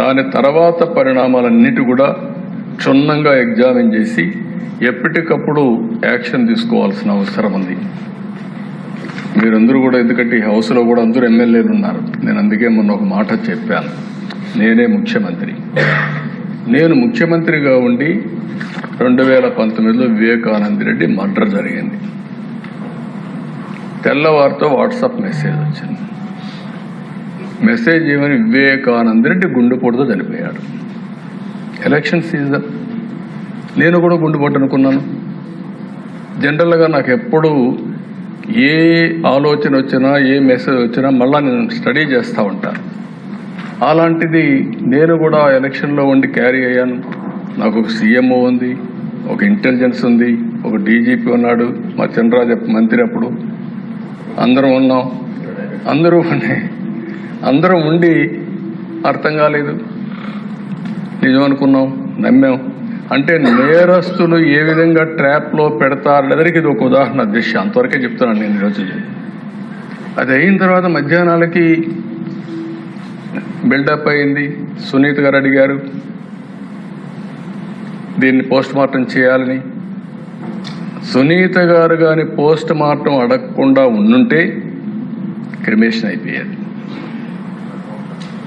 దాని తర్వాత పరిణామాలన్నిటి కూడా క్షుణ్ణంగా ఎగ్జామిన్ చేసి ఎప్పటికప్పుడు యాక్షన్ తీసుకోవాల్సిన అవసరం ఉంది. మీరందరూ కూడా ఎందుకంటే ఈ హౌస్లో కూడా అందరూ ఎమ్మెల్యేలు ఉన్నారు. నేను అందుకే మొన్న ఒక మాట చెప్పాను. నేనే ముఖ్యమంత్రి. నేను ముఖ్యమంత్రిగా ఉండి రెండు వేల పంతొమ్మిదిలో వివేకానంద రెడ్డి మర్డర్ జరిగింది. తెల్లవారితో వాట్సాప్ మెసేజ్ వచ్చింది. మెసేజ్ ఏమని వివేకానంద రెడ్డి గుండెపోటుతో చనిపోయాడు. Election season. నేను కూడా గుండెపోటు అనుకున్నాను. జనరల్గా నాకు ఎప్పుడు ఏ ఆలోచన వచ్చినా ఏ మెసేజ్ వచ్చినా మళ్ళీ నేను స్టడీ చేస్తూ ఉంటాను అలాంటిది నేను కూడా ఎలక్షన్లో ఉండి క్యారీ అయ్యాను. నాకు ఒక సీఎంఓ ఉంది ఒక ఇంటెలిజెన్స్ ఉంది ఒక డీజీపీ ఉన్నాడు మా చంద్రరాజ మంత్రి అప్పుడు. అందరం ఉన్నాం. అందరూ ఉన్నాయి. అందరం ఉండి అర్థం కాలేదు. నిజం అనుకున్నాం నమ్మాం. అంటే నేరస్తులు ఏ విధంగా ట్రాప్లో పెడతారనేదానికి ఇది ఒక ఉదాహరణ దృశ్యం. అంతవరకే చెప్తున్నాను నేను ఈరోజు అది అయిన తర్వాత మధ్యాహ్నాలకి బిల్డప్ అయింది. సునీత్ గారు అడిగారు దీన్ని పోస్ట్ మార్టం చేయాలని. సునీత గారు కానీ పోస్ట్ మార్టం అడగకుండా ఉండుంటే క్రిమేషన్ అయిపోయేది.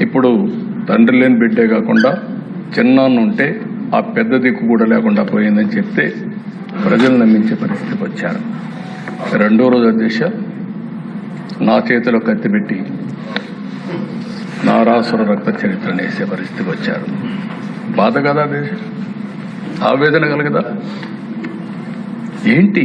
ఇప్పుడు తండ్రి లేని బిడ్డే కాకుండా చిన్నాన్న ఉంటే ఆ పెద్ద దిక్కు కూడా లేకుండా పోయిందని చెప్తే ప్రజలు నమ్మించే పరిస్థితికి వచ్చారు. రెండో రోజు అధ్యక్ష నా చేతిలో కత్తిపెట్టి నారాసుర రక్త చరిత్ర నేసే పరిస్థితికి వచ్చారు. బాధ కదా అధ్యక్ష? ఆవేదన కలగదా? ఏంటి?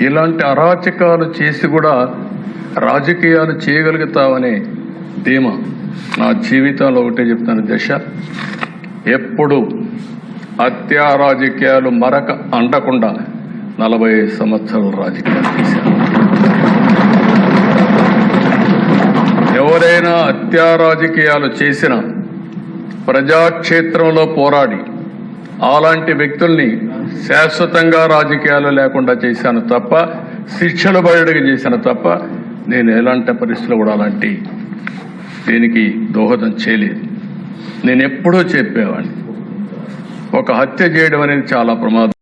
ఇలాంటి అరాచకాలు చేసి కూడా రాజకీయాలు చేయగలుగుతావనే ధీమా నా జీవితంలో ఒకటే చెప్తాను దశ. ఎప్పుడు హత్యా రాజకీయాలు మరక అంటకుండా నలభై సంవత్సరాల రాజకీయాలు చేశాను. ఎవరైనా హత్యా రాజకీయాలు చేసిన ప్రజాక్షేత్రంలో పోరాడి అలాంటి వ్యక్తుల్ని శాశ్వతంగా రాజకీయాలు లేకుండా చేశాను తప్ప శిక్షలు బయటకు చేశాను తప్ప నేను ఎలాంటి పరిస్థితులు కూడా అలాంటి దీనికి దోహదం చేయలేదు. నేను ఎప్పుడో చెప్పేవాడిని. ఒక హత్య చేయడం అనేది చాలా ప్రమాదం.